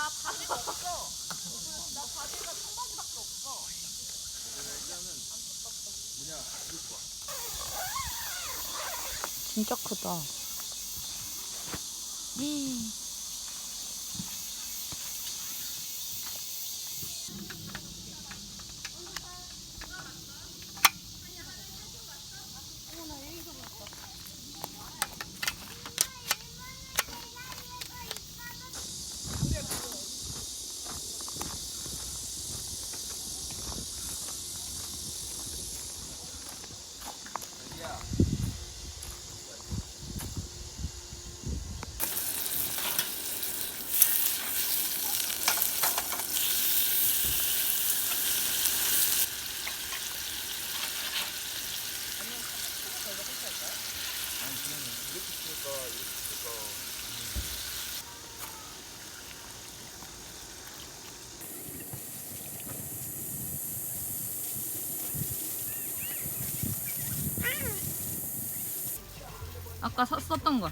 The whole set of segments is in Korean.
나 바지가 없어. 나 바지가 청바지밖에 없어. 진짜 크다. 음. 아까 샀었던 거.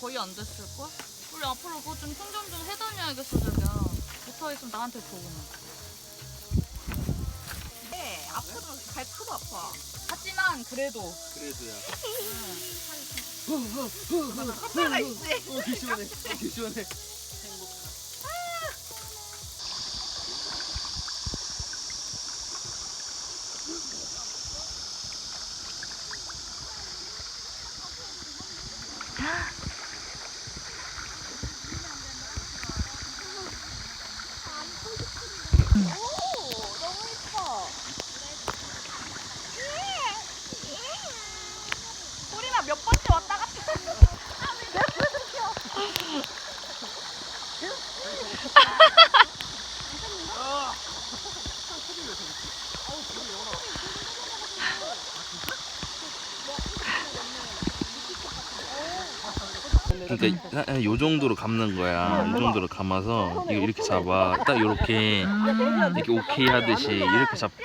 거의 안 됐을걸? 우리 앞으로 그거 좀 충전 좀 해다녀야겠어, 자기야. 붙어있으면 나한테 줘, 그냥. 네, 앞으로 갈수록 아파. 하지만 그래도 그래도야. 하나가 있지. 어, 개 시원해. 어, 개 시원해. 오, 너무 예뻐. 우리나 몇 번째 왔다 갔다. 그러니까 한- 한요 정도로 감는 거야. 이 정도로 감아서 이거 이렇게 잡아. 딱 이렇게 이렇게 오케이 하듯이 이렇게 잡고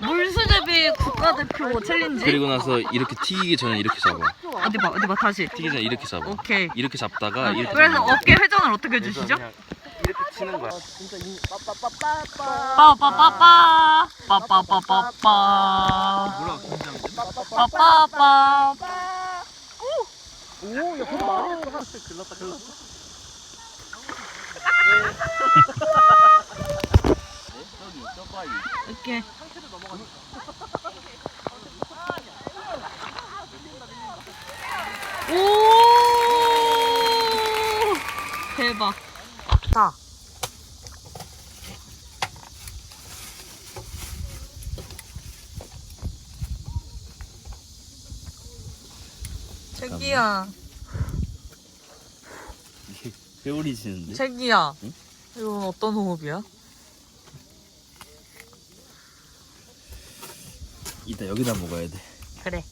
물수제비 국가대표 챌린지? 그리고 나서 이렇게 튀기기 전에 이렇게 잡아. 어디 봐, 어디 봐, 다시. 튀기기 전에 이렇게 잡아. 오케이. 이렇게 잡다가 이렇게 그래서 잡는 거야. 어깨 회전을 어떻게 해주시죠? 이렇게 치는 거야. 빠빠빠빠 빠빠빠빠빠 뭐라고 긴장돼? 빠빠 빠 글렀다 글렀어. 저기 저 바위. 이렇게 오 대박 자 자기야 회오리 지는데? 자기야 응? 이건 어떤 호흡이야? 이따 여기다 먹어야 돼. 그래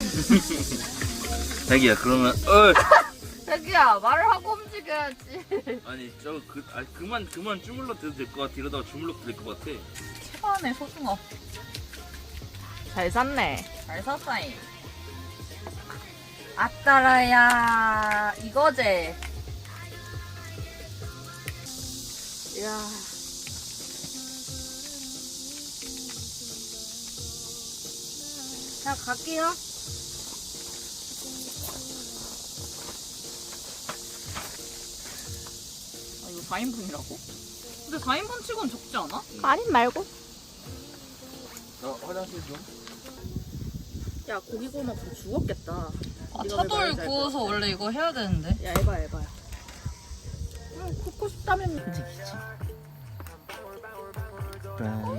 자기야 그러면 어 자기야, 말을 하고 움직여야지. 아니 저그 그만 그만 주물러 들도 될 것 같아. 이러다가 주물러 들것 같아. 시간의 소중함 잘 샀네. 잘 샀다잉 아따라야 이거제 이야. 자 갈게요 아 이거 4인분이라고? 근데 4인분 치고는 적지 않아? 아님 말고. 나 화장실 좀. 야, 고기 구워 먹고 죽었겠다. 아, 차돌 구워서 원래 이거 해야 되는데 야, 에바, 에바야. 응, 굽고 싶다면. 그치 그치 놈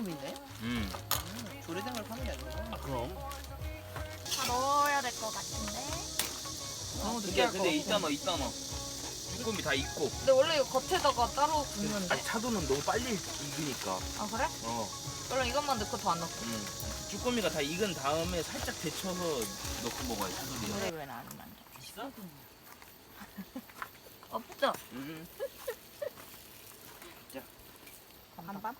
이네. 음. 조리생을 파는 게 아니구나. 그럼. 다 넣어야 될 것 같은데. 너무 근데 근데 있잖아 있잖아. 쭈꾸미 다 익고. 근데 원래 이거 겉에다가 따로 굽는데. 아니 차도는 너무 빨리 익으니까. 아 그래? 어. 그럼 이것만 넣고 더 안 넣고. 음. 쭈꾸미가 다 익은 다음에 살짝 데쳐서 넣고 먹어야 차돌이야. 그래 왜안 만져? 있어? 없죠? 음. 반반?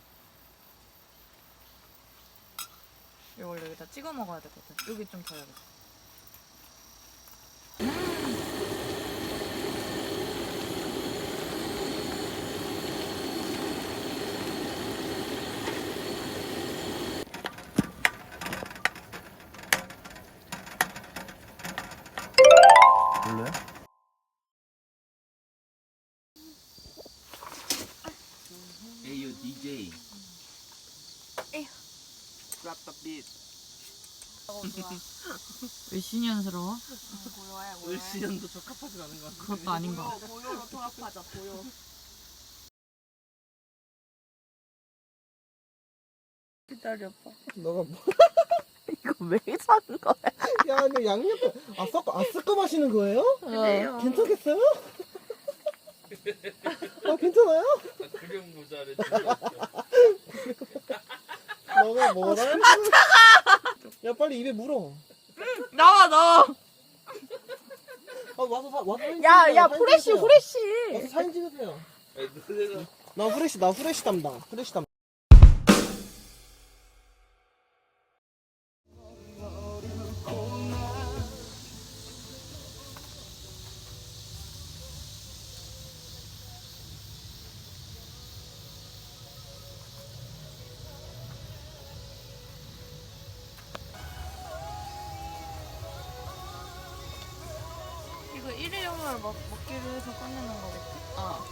원래 여기다 찍어 먹어야 되거든. 여기 좀더 해야겠다. 몰래? 에이요 DJ. 랍답빛. 왜 신연스러워? 을시년도 적합하진 않은 것 같아. 그것도 아닌 것 같아. 고요로 통합하자 고요. 기다려봐. 너가 뭐? 이거 왜 사는 거야? 야, 이거 양념 아 섞어 아 섞어 마시는 거예요? 그래요. 괜찮겠어요? 아 괜찮아요? 그림 모자를 너가 뭐라? 야 빨리 입에 물어. 나와 나와. 아 와서 사, 와서 사진 야, 찍으세요. 야, 사진 후레쉬, 찍으세요. 후레쉬. 와서 사진 찍으세요. 나 후레쉬 나 후레쉬 담당. 후레쉬 담당. 해서 꺼내는 거겠지? 어.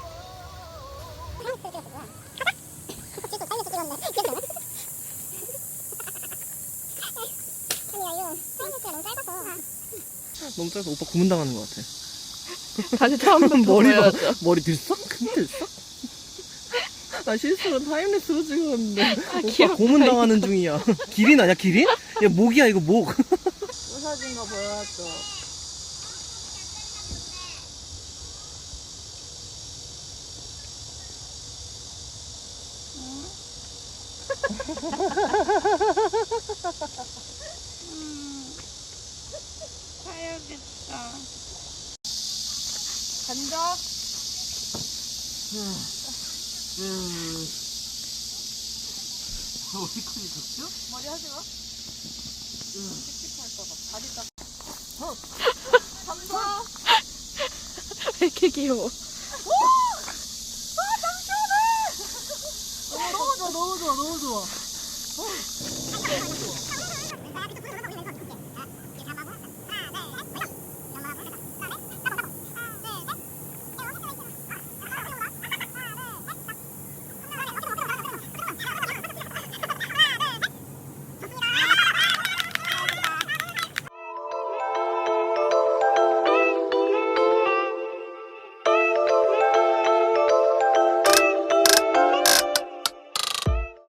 너무 짧아. 오빠 고문 당하는 것 같아. 다시 처음부터 머리 봐. 보여줘. 머리 들썩? 큰 들썩? 나 실수로 타임랩스로 찍었는데 오빠 귀엽다, 고문 당하는 중이야. 기린 아니야 기린? 야 목이야 이거 목. 부서진 거 보여줘. 감사합니다. 음. 너 어디까지 줬죠? 머리 하지 마. 씩씩할까봐. 다리 어. 감사. 왜 이렇게 귀여워? 오! 아, 잠시만해! 너무 좋아, 너무 좋아, 너무 좋아.